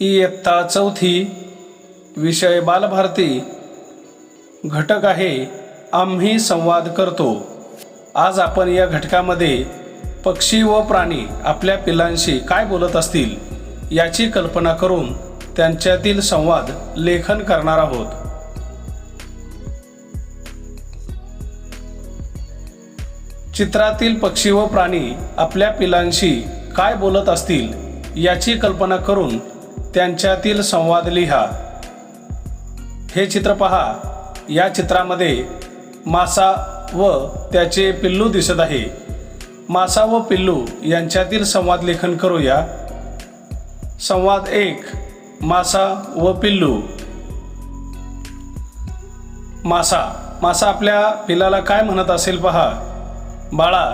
इयत्ता चौथी विषय बालभारती. घटक आहे आम्ही संवाद करतो. आज आपण या घटकामध्ये पक्षी व प्राणी आपल्या पिलांशी काय बोलत असतील याची कल्पना करून त्यांच्यातील संवाद लेखन करणार आहोत. चित्रातील पक्षी व प्राणी आपल्या पिलांशी काय बोलत असतील याची कल्पना करून त्यांच्यातील संवाद लिहा. हे चित्र पहा. या चित्रामध्ये मासा व त्याचे पिल्लू दिसत आहे. मासा व पिल्लू यांच्यातील संवाद लेखन करूया. संवाद एक मासा व पिल्लू. मासा मासा आपल्या पिलाला काय म्हणत असेल पहा. बाळा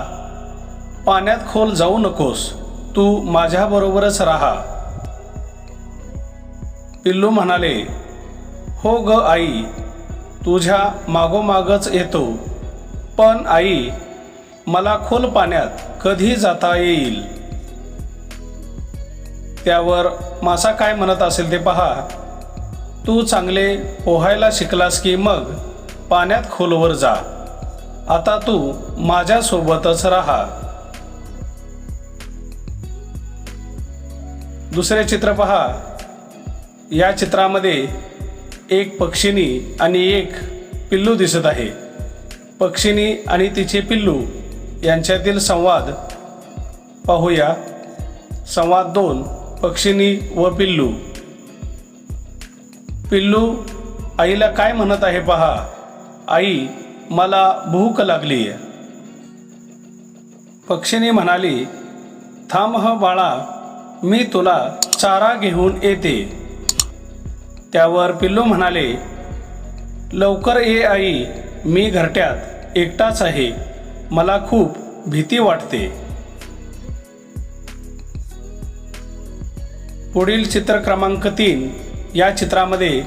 पाण्यात खोल जाऊ नकोस. तू माझ्याबरोबरच राहा. पिल्लू म्हणाले हो ग आई तुझ्या मागोमागच येतो. पण आई मला खोल पाण्यात कधी जाता येईल? त्यावर मासा काय म्हणत असेल ते पहा. तू चांगले पोहायला शिकलास की मग पाण्यात खोलवर जा. आता तू माझ्यासोबतच राहा. दुसरे चित्र पहा. या चित्रामध्ये एक पक्षिणी आणि एक पिल्लू दिसत आहे. पक्षिणी आणि तिचे पिल्लू यांच्यातील संवाद पाहूया. संवाद दोन पक्षिणी व पिल्लू. पिल्लू आईला काय म्हणत आहे पहा. आई मला भूक लागली आहे पक्षिणी म्हणाली थांब ह बाळा मी तुला चारा घेऊन येते. त्यावर पिल्लू म्हणाले लवकर ये आई मी घरट्यात एकटाच आहे मला खूप भीती वाटते. पुढील चित्र क्रमांक तीन या चित्रामध्ये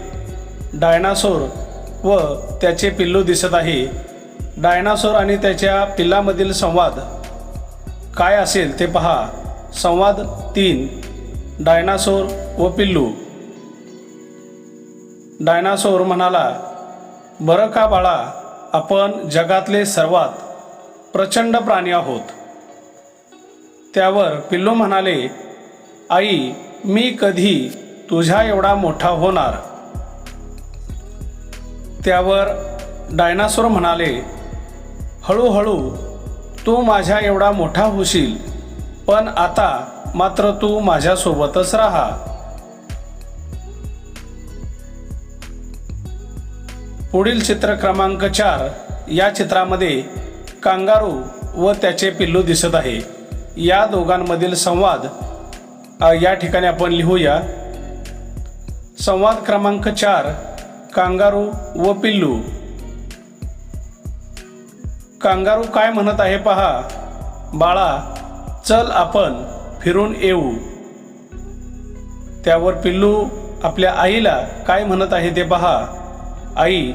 डायनासोर व त्याचे पिल्लू दिसत आहे. डायनासोर आणि त्याच्या पिल्लामधील संवाद काय असेल ते पहा. संवाद तीन डायनासोर व पिल्लू. डायनासोर म्हणाला बरं का बाळा आपण जगातले सर्वात प्रचंड प्राणी आहोत. त्यावर पिल्लू म्हणाले आई मी कधी तुझ्या एवढा मोठा होणार त्यावर डायनासोर म्हणाले हळूहळू तू माझ्या एवढा मोठा होशील पण आता मात्र तू माझ्यासोबतच राहा. पुढील चित्र क्रमांक चार या चित्रामध्ये कांगारू व त्याचे पिल्लू दिसत आहे. या दोघांमधील संवाद या ठिकाणी आपण लिहूया. संवाद क्रमांक चार कांगारू व पिल्लू. कांगारू काय म्हणत आहे पहा. बाळा चल आपण फिरून येऊ. त्यावर पिल्लू आपल्या आईला काय म्हणत आहे ते पहा. आई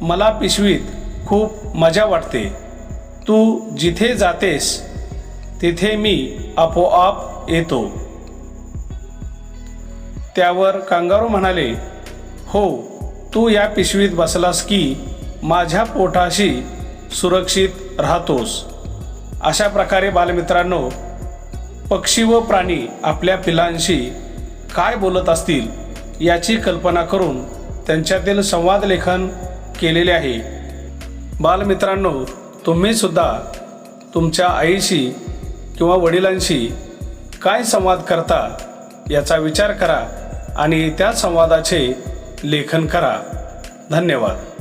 मला पिशवीत खूप मजा वाटते. तू जिथे जातेस तिथे मी आपोआप येतो. त्यावर कांगारू म्हणाले हो तू या पिशवीत बसलास की माझ्या पोटाशी सुरक्षित राहतोस. अशा प्रकारे बालमित्रांनो पक्षी व प्राणी आपल्या पिलांशी काय बोलत असतील याची कल्पना करून त्यांच्यातील संवाद लेखन केलेले आहे. बालमित्रांनो तुम्हीसुद्धा तुमच्या आईशी किंवा वडिलांशी काय संवाद करता याचा विचार करा आणि त्या संवादाचे लेखन करा. धन्यवाद.